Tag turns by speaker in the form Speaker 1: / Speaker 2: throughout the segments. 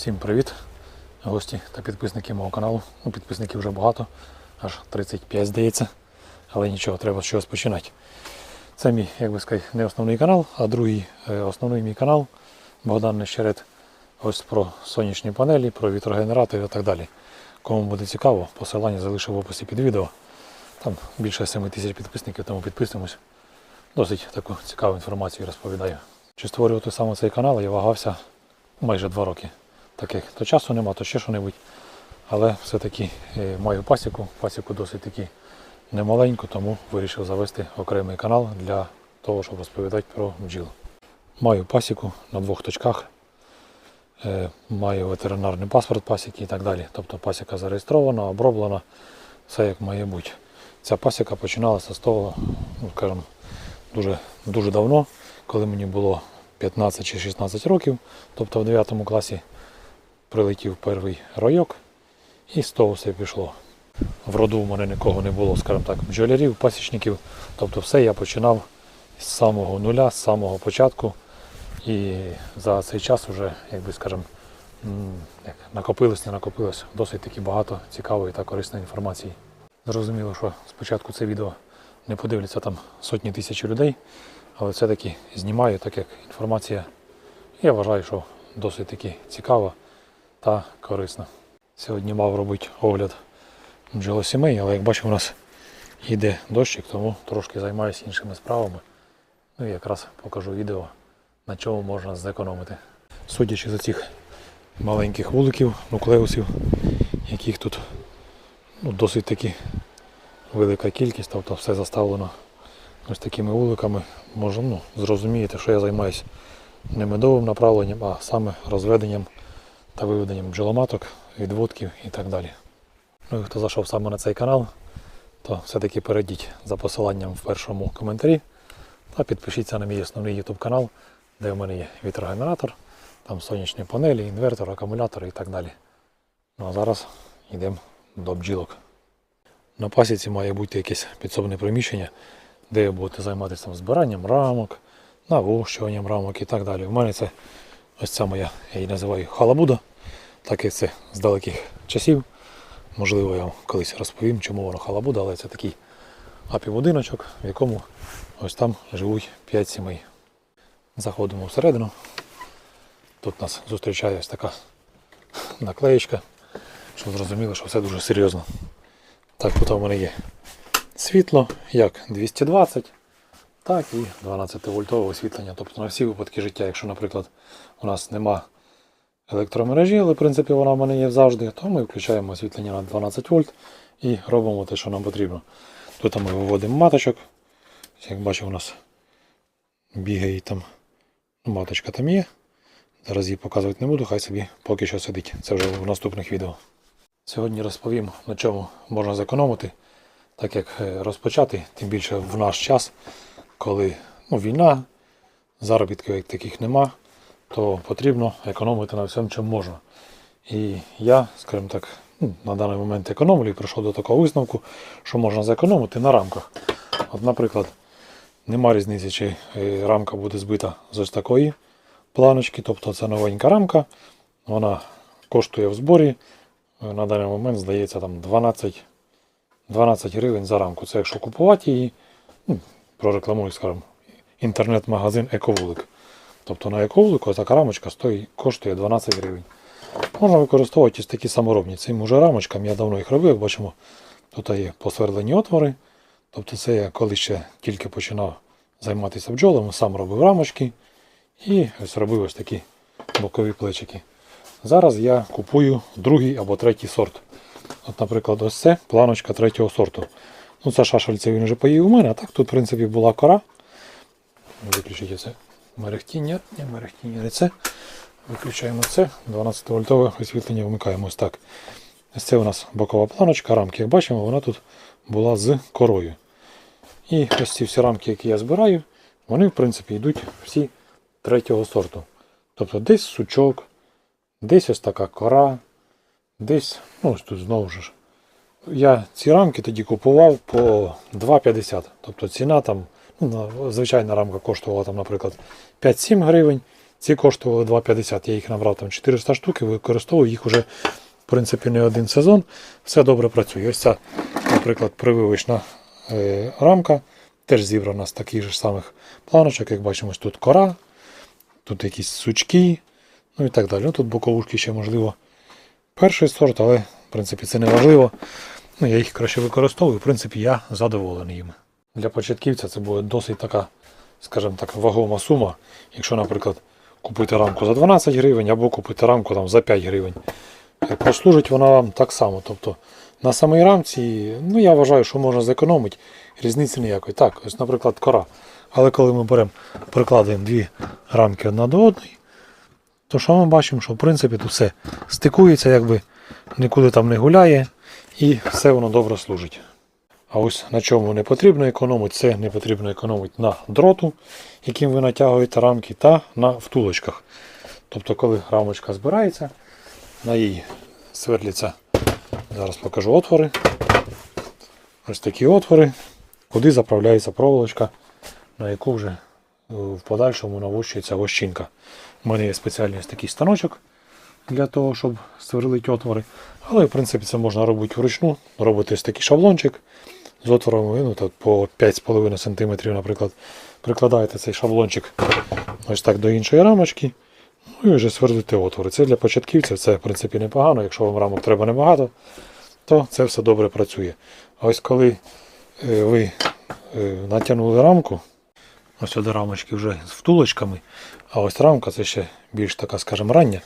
Speaker 1: Всім привіт, гості та підписники мого каналу. Ну, підписників вже багато, аж 35 здається. Але нічого, треба з чогось починати. Це мій, як би сказати, не основний канал, а другий е, основний мій канал Богдан Нещерет. Ось про сонячні панелі, про вітрогенератори і так далі. Кому буде цікаво, посилання залишу в описі під відео. Там більше 7 тисяч підписників, тому підписуємось. Досить таку цікаву інформацію розповідаю. Чи створювати саме цей канал, я вагався майже два роки. Так як то часу нема, то ще що-небудь. Але все-таки е, маю пасіку, пасіку досить таки немаленьку, тому вирішив завести окремий канал для того, щоб розповідати про бджіл. Маю пасіку на двох точках, е, маю ветеринарний паспорт пасіки і так далі. Тобто пасіка зареєстрована, оброблена, все як має бути. Ця пасіка починалася з того, ну, скажімо, дуже, дуже давно, коли мені було 15 чи 16 років, тобто в 9 класі прилетів перший райок і з того все пішло. В роду в мене нікого не було, скажімо так, бджолярів, пасічників. Тобто все я починав з самого нуля, з самого початку. І за цей час вже, як би накопилось, не накопилось досить таки багато цікавої та корисної інформації. Зрозуміло, що спочатку це відео не подивляться там сотні тисяч людей, але все-таки знімаю, так як інформація, я вважаю, що досить таки цікава та корисна. Сьогодні мав робити огляд бджолосімей, але як бачимо, у нас йде дощик, тому трошки займаюся іншими справами. Ну і якраз покажу відео, на чому можна зекономити. Судячи за цих маленьких вуликів, нуклеусів, яких тут ну, досить таки велика кількість, тобто все заставлено ось такими вуликами, можна ну, зрозумієте, що я займаюся не медовим направленням, а саме розведенням та виведенням бджоломаток, відводків і так далі. Ну і хто зайшов саме на цей канал, то все-таки перейдіть за посиланням в першому коментарі та підпишіться на мій основний YouTube канал, де в мене є вітрогенератор, там сонячні панелі, інвертор, акумулятор і так далі. Ну а зараз йдемо до бджілок. На пасіці має бути якесь підсобне приміщення, де ви будете займатися збиранням рамок, навощуванням рамок і так далі. У мене це ось ця моя, я її називаю халабуда, так як це з далеких часів. Можливо, я вам колись розповім, чому воно халабуда, але це такий апі-будиночок, в якому ось там живуть 5 сімей. Заходимо всередину. Тут нас зустрічає ось така наклеєчка, щоб зрозуміли, що все дуже серйозно. Так, тут у мене є світло, як 220, так і 12 вольтове освітлення. Тобто на всі випадки життя, якщо, наприклад, у нас нема електромережі, але в принципі вона в мене є завжди, то ми включаємо освітлення на 12 вольт і робимо те, що нам потрібно. Тут ми виводимо маточок. Як бачимо, у нас бігає там ну, маточка там є. Зараз її показувати не буду, хай собі поки що сидить. Це вже в наступних відео. Сьогодні розповім, на чому можна зекономити, так як е, розпочати, тим більше в наш час, коли ну, війна, заробітків як таких нема, то потрібно економити на всьому, чому можна. І я, скажімо так, ну, на даний момент економлю і прийшов до такого висновку, що можна зекономити на рамках. От, наприклад, нема різниці, чи е, рамка буде збита з ось такої планочки, тобто це новенька рамка, вона коштує в зборі. е, На даний момент здається там 12, 12 гривень за рамку. Це якщо купувати її, ну, прорекламую, скажімо, інтернет-магазин Ековулик. Тобто на ековулику така рамочка стоїть, коштує 12 гривень. Можна використовувати такі саморобні. Цим уже рамочкам я давно їх робив, бачимо, тут є посверлені отвори. Тобто це я коли ще тільки починав займатися бджолами, сам робив рамочки і ось робив ось такі бокові плечики. Зараз я купую другий або третій сорт. От, наприклад, ось це планочка третього сорту. Ну, це шашельце він вже поїв у мене, а так тут, в принципі, була кора. Виключіть це мерехтіння, не мерехтіння, не це. Виключаємо це, 12 вольтове освітлення вмикаємо ось так. Ось це у нас бокова планочка, рамки, як бачимо, вона тут була з корою. І ось ці всі рамки, які я збираю, вони, в принципі, йдуть всі третього сорту. Тобто десь сучок, десь ось така кора, десь, ну ось тут знову ж. Я ці рамки тоді купував по 2,50. Тобто ціна там, ну, звичайна рамка коштувала там, наприклад, 5-7 гривень. Ці коштували 2,50. Я їх набрав там 400 штук і використовую їх уже в принципі не один сезон. Все добре працює. Ось ця, наприклад, прививочна е, рамка теж зібрана з таких же самих планочок, як бачимо, тут кора, тут якісь сучки, ну і так далі. Ну, тут боковушки ще можливо перший сорт, але в принципі це не важливо. Ну, я їх краще використовую, в принципі, я задоволений їм. Для початківця це буде досить така, скажімо так, вагома сума. Якщо, наприклад, купити рамку за 12 гривень або купити рамку там, за 5 гривень. Е, Послужить вона вам так само. Тобто на самій рамці, ну я вважаю, що можна зекономити, різниці ніякої. Так, ось, наприклад, кора. Але коли ми беремо, прикладаємо дві рамки одна до одної, то що ми бачимо, що в принципі тут все стикується, якби нікуди там не гуляє, і все воно добре служить. А ось на чому не потрібно економити, це не потрібно економити на дроту, яким ви натягуєте рамки, та на втулочках. Тобто, коли рамочка збирається, на їй сверляться, зараз покажу отвори. Ось такі отвори, куди заправляється проволочка, на яку вже е, в подальшому навощується вощинка. У мене є спеціальний такий станочок для того, щоб сверлити отвори. Але в принципі це можна робити вручну. Робити ось такий шаблончик з отворами ну, по 5,5 см, наприклад. Прикладаєте цей шаблончик ось так до іншої рамочки. Ну і вже сверлите отвори. Це для початківців, це в принципі непогано. Якщо вам рамок треба небагато, то це все добре працює. Ось коли е, ви е, натягнули рамку, ось сюди рамочки вже з втулочками, а ось рамка це ще більш така, скажімо, рання.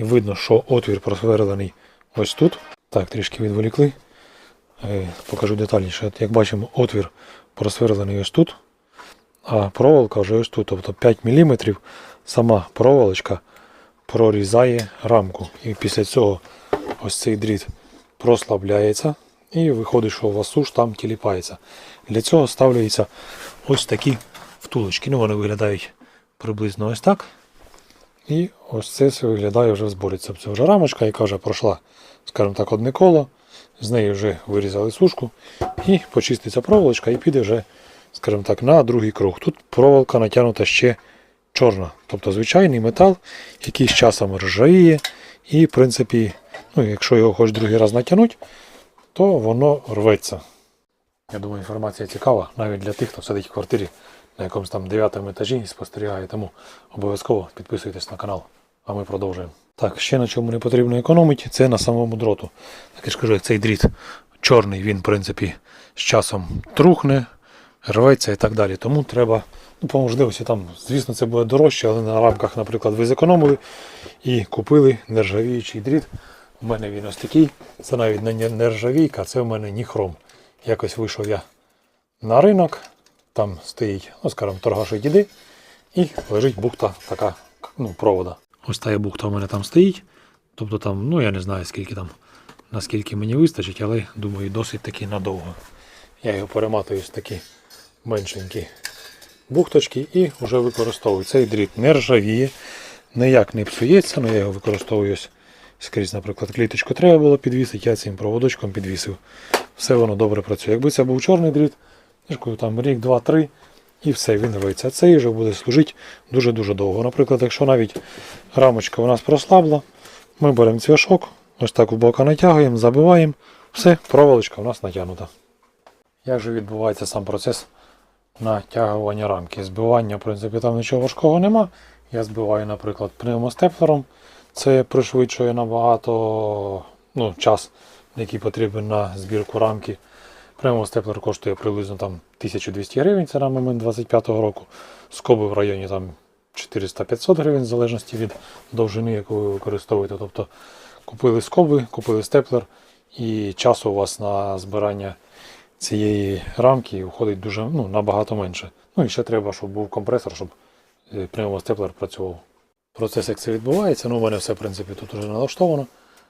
Speaker 1: І видно, що отвір просверлений ось тут. Так, трішки відволікли. Е, Покажу детальніше. Як бачимо, отвір просверлений ось тут, а проволока вже ось тут. Тобто 5 мм сама проволочка прорізає рамку. І після цього ось цей дріт прослабляється і виходить, що у вас суш там тіліпається. Для цього ставляються ось такі втулочки. Ну, вони виглядають приблизно ось так. І ось це виглядає вже зборі. Це вже рамочка, яка вже пройшла, скажімо так, одне коло. З неї вже вирізали сушку і почиститься проволочка і піде вже, скажімо так, на другий круг. Тут проволока натягнута ще чорна. Тобто звичайний метал, який з часом ржавіє. І, в принципі, ну, якщо його хоч другий раз натягнуть, то воно рветься. Я думаю, інформація цікава навіть для тих, хто сидить в квартирі на якомусь там 9 етажі і спостерігає. Тому обов'язково підписуйтесь на канал, а ми продовжуємо. Так, ще на чому не потрібно економити, це на самому дроту. Так я ж кажу, як цей дріт чорний, він, в принципі, з часом трухне, рветься і так далі. Тому треба, ну, по можливості, там, звісно, це буде дорожче, але на рамках, наприклад, ви зекономили і купили нержавіючий дріт. У мене він ось такий. Це навіть не нержавійка, це в мене ніхром. Якось вийшов я на ринок, там стоїть, ну скажімо, торгаші діди, і лежить бухта така ну, провода. Ось та бухта у мене там стоїть. Тобто там, ну я не знаю скільки там, наскільки мені вистачить, але думаю, досить таки надовго. Я його перематую з такі меншенькі бухточки і вже використовую. Цей дріт не ржавіє, ніяк не псується, але я його використовую скрізь, наприклад, кліточку треба було підвісити, я цим проводочком підвісив. Все воно добре працює. Якби це був чорний дріт, кажу, там рік, два, три, і все, він рветься. Цей вже буде служити дуже-дуже довго. Наприклад, якщо навіть рамочка у нас прослабла, ми беремо цвяшок, ось так в бока натягуємо, забиваємо, все, проволочка у нас натягнута. Як же відбувається сам процес натягування рамки? Збивання, в принципі, там нічого важкого нема. Я збиваю, наприклад, пневмостеплером. Це пришвидшує набагато ну, час, який потрібен на збірку рамки. Пневмостеплер коштує приблизно там 1200 гривень, це на момент 25-го року. Скоби в районі там 400-500 гривень, в залежності від довжини, яку ви використовуєте. Тобто купили скоби, купили степлер, і часу у вас на збирання цієї рамки входить дуже ну, набагато менше. Ну і ще треба, щоб був компресор, щоб е, пневмостеплер працював. Процес, як це відбувається, ну у мене все в принципі тут вже налаштовано.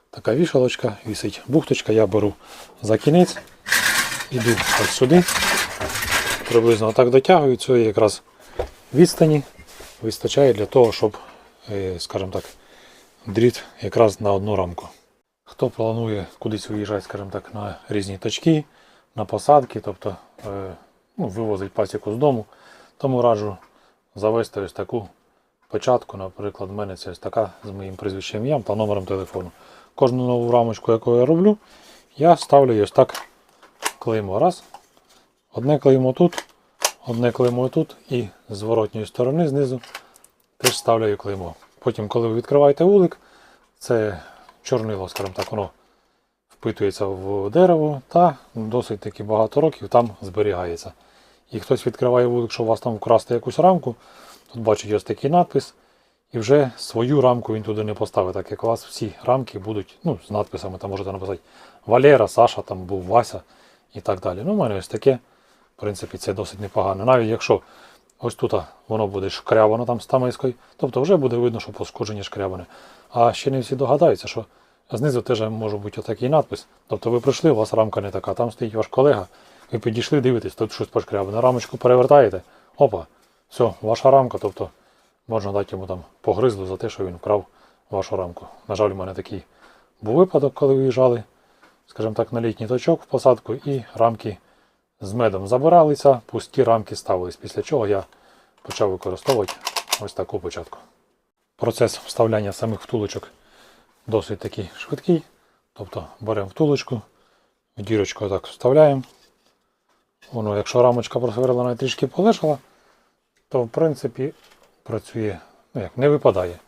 Speaker 1: Така вішалочка, вісить бухточка, я беру за кінець, іду ось сюди, приблизно так дотягую, цієї якраз відстані вистачає для того, щоб, е, скажімо так, дріт якраз на одну рамку. Хто планує кудись виїжджати, скажімо так, на різні точки, на посадки, тобто е, ну, вивозить пасіку з дому, тому раджу завести ось таку початку, наприклад, в мене це ось така з моїм прізвищем ім'ям та номером телефону. Кожну нову рамочку, яку я роблю, я ставлю ось так клеймо. Раз. Одне клеймо тут, одне клеймо тут і з зворотньої сторони знизу теж ставлю клеймо. Потім, коли ви відкриваєте вулик, це чорнило, скажімо так, воно впитується в дерево та досить таки багато років там зберігається. І хтось відкриває вулик, що у вас там вкрасти якусь рамку, тут бачить ось такий надпис, і вже свою рамку він туди не поставить, так як у вас всі рамки будуть ну, з надписами, там можете написати Валера, Саша, там був Вася і так далі. Ну, у мене ось таке, в принципі, це досить непогано. Навіть якщо ось тут воно буде шкрябано там з тамискою, тобто вже буде видно, що пошкодження шкрябане. А ще не всі догадаються, що знизу теж може бути отакий надпис. Тобто ви прийшли, у вас рамка не така, там стоїть ваш колега, ви підійшли, дивитесь, тут щось пошкрябане. Рамочку перевертаєте, опа, все, ваша рамка, тобто можна дати йому там погризлу за те, що він вкрав вашу рамку. На жаль, у мене такий був випадок, коли виїжджали, скажімо так, на літній точок в посадку, і рамки з медом забиралися, пусті рамки ставились. Після чого я почав використовувати ось таку початку. Процес вставляння самих втулочок досить такий швидкий. Тобто беремо втулочку, в дірочку так вставляємо. Воно, якщо рамочка просверлена і трішки полежала, то в принципі працює, ну як, не випадає.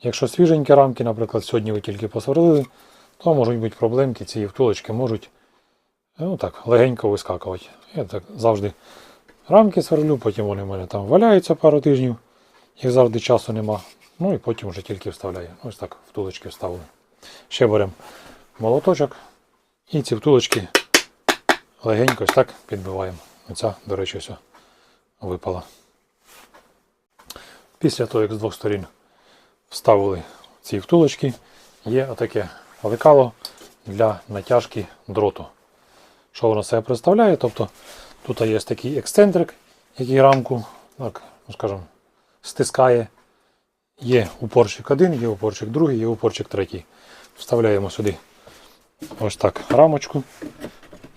Speaker 1: Якщо свіженькі рамки, наприклад, сьогодні ви тільки посверлили, то можуть бути проблемки, ці втулочки можуть ну так, легенько вискакувати. Я так завжди рамки сверлю, потім вони в мене там валяються пару тижнів, їх завжди часу нема. Ну і потім вже тільки вставляю. Ось так втулочки вставлю. Ще беремо молоточок і ці втулочки легенько ось так підбиваємо. Оця, до речі, ось випала. Після того, як з двох сторін вставили ці втулочки, є отаке лекало для натяжки дроту. Що воно себе представляє? Тобто тут є такий ексцентрик, який рамку, так, ну, скажімо, стискає. Є упорчик один, є упорчик другий, є упорчик третій. Вставляємо сюди ось так рамочку.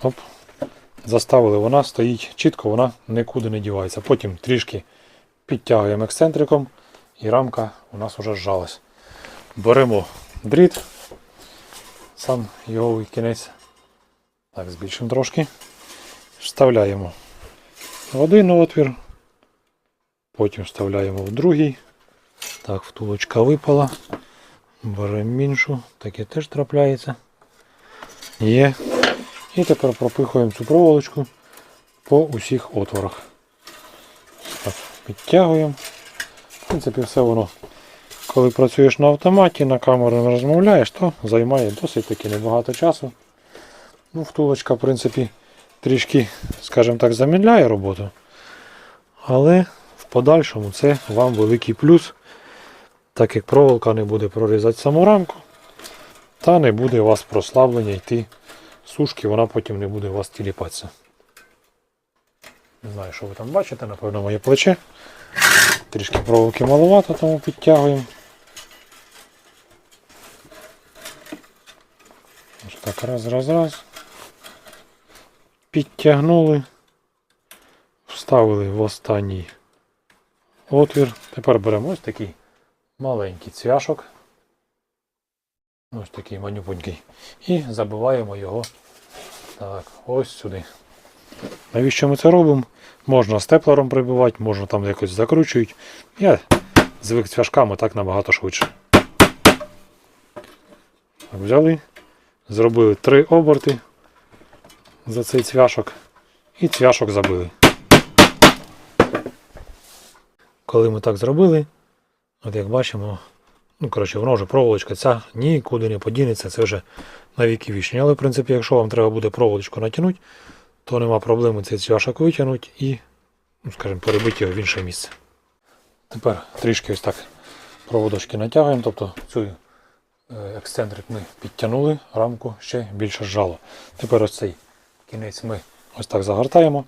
Speaker 1: Оп. Заставили, вона стоїть чітко, вона нікуди не дівається. Потім трішки підтягуємо ексцентриком і рамка у нас вже зжалась. Беремо дріт, сам його кінець. Так, збільшимо трошки. Вставляємо в один отвір, потім вставляємо в другий. Так, втулочка випала. Беремо іншу, таке теж трапляється. Є. І тепер пропихуємо цю проволочку по усіх отворах. Так, підтягуємо. В принципі, все воно, коли працюєш на автоматі, на камеру не розмовляєш, то займає досить таки небагато часу. Ну, втулочка, в принципі, трішки, скажімо так, замідляє роботу. Але в подальшому це вам великий плюс, так як проволока не буде прорізати саму рамку, та не буде у вас прослаблення йти сушки, вона потім не буде у вас тіліпатися. Не знаю, що ви там бачите, напевно, моє плече. Трішки проволоки маловато, тому підтягуємо. Ось так, раз, раз, раз. Підтягнули, вставили в останній отвір. Тепер беремо ось такий маленький цвяшок. Ось такий манюпунький. І забиваємо його так, ось сюди. Навіщо ми це робимо? Можна степлером прибивати, можна там якось закручують. Я звик цвяшками так набагато швидше. Взяли, зробили три оберти за цей цвяшок і цвяшок забили. Коли ми так зробили, от як бачимо, ну коротше, воно вже проволочка ця нікуди не подінеться, це вже на віки вічні. Але в принципі, якщо вам треба буде проволочку натягнути, то нема проблеми цей цвяшок витягнути і, ну, скажімо, перебити його в інше місце. Тепер трішки ось так проводочки натягуємо, тобто цю ексцентрик ми підтягнули, рамку ще більше зжало. Тепер ось цей кінець ми ось так загортаємо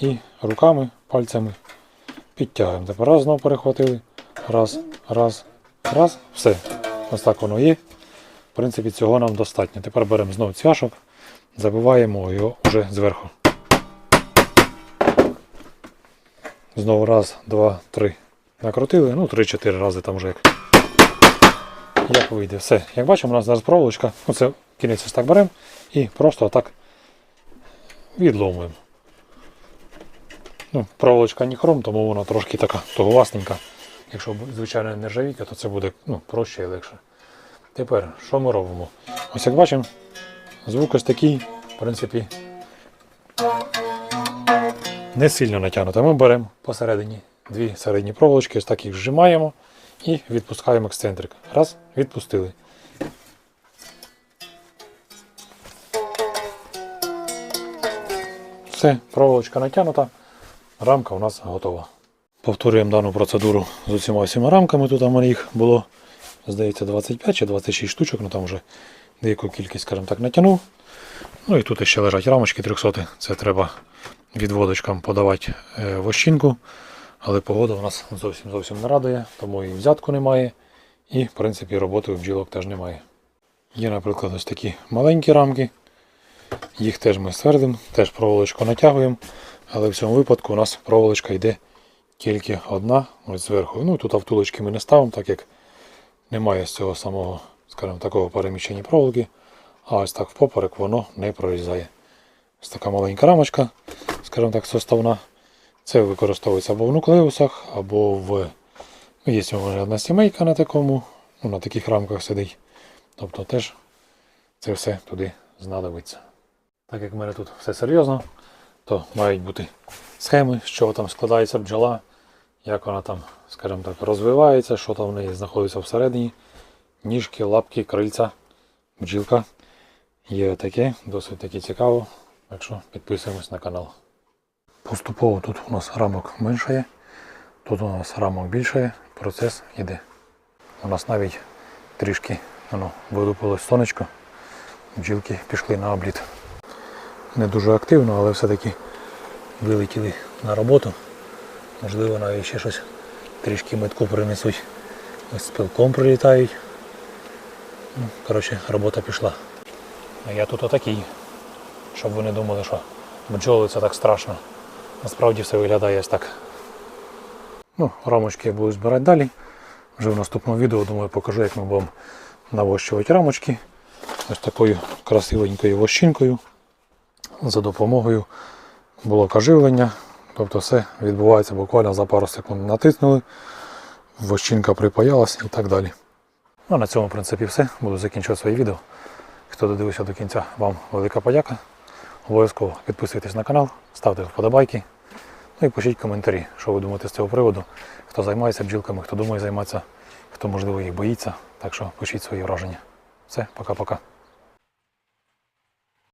Speaker 1: і руками, пальцями підтягуємо. Тепер раз знову перехватили. Раз, раз, раз. Все. Ось так воно є. В принципі, цього нам достатньо. Тепер беремо знову цвяшок, забиваємо його вже зверху. Знову раз, два, три, накрутили, ну 3-4 рази там вже як. Як вийде. Все. Як бачимо, у нас зараз проволочка. Ну, це кінець ось так беремо і просто отак відломуємо. Ну, проволочка не хром, тому вона трошки така туговасненька. Якщо звичайно нержавійка, то це буде ну, проще і легше. Тепер, що ми робимо? Ось як бачимо, звук ось такий, в принципі, не сильно натягнуто. Ми беремо посередині дві середні проволочки, ось так їх зжимаємо і відпускаємо ексцентрик. Раз, відпустили. Все, проволочка натягнута, рамка у нас готова. Повторюємо дану процедуру з усіма всіма рамками. Тут у мене їх було, здається, 25 чи 26 штучок, ну там вже деяку кількість, скажімо так, натягнув. Ну і тут ще лежать рамочки 300. Це треба відводочкам подавати е, вощинку. Але погода у нас зовсім зовсім не радує, тому і взятку немає. І, в принципі, роботи у бджілок теж немає. Є, наприклад, ось такі маленькі рамки. Їх теж ми свердимо, теж проволочку натягуємо. Але в цьому випадку у нас проволочка йде тільки одна, ось зверху. Ну тут втулочки ми не ставимо, так як немає з цього самого, скажімо, такого переміщення проволоки. А ось так впоперек воно не прорізає. Ось така маленька рамочка, скажімо так, составна. Це використовується або в нуклеусах, або в. Ну, є одна сімейка на такому, ну, на таких рамках сидить. Тобто теж це все туди знадобиться. Так як в мене тут все серйозно, то мають бути схеми, з чого там складається бджола, як вона там, скажімо так, розвивається, що там в неї знаходиться всередині. Ніжки, лапки, крильця, бджілка. Є таке, досить таки цікаво. Так що підписуємось на канал. Поступово тут у нас рамок меншає, тут у нас рамок більшає, процес йде. У нас навіть трішки воно, видупилось сонечко, бджілки пішли на обліт. Не дуже активно, але все-таки вилетіли на роботу. Можливо, навіть ще щось трішки метку принесуть. Ось з пилком прилітають. Ну, коротше, робота пішла. А я тут отакий, щоб ви не думали, що бджоли це так страшно. Насправді все виглядає ось так. Ну, рамочки я буду збирати далі. Вже в наступному відео, думаю, покажу, як ми будемо навощувати рамочки. Ось такою красивенькою вощинкою. За допомогою блока живлення. Тобто все відбувається буквально за пару секунд натиснули, вощинка припаялась і так далі. Ну, на цьому, в принципі, все. Буду закінчувати своє відео. Хто додивився до кінця, вам велика подяка. Обов'язково підписуйтесь на канал, ставте вподобайки. Ну і пишіть коментарі, що ви думаєте з цього приводу. Хто займається бджілками, хто думає займатися, хто можливо їх боїться. Так що пишіть свої враження. Все, пока-пока.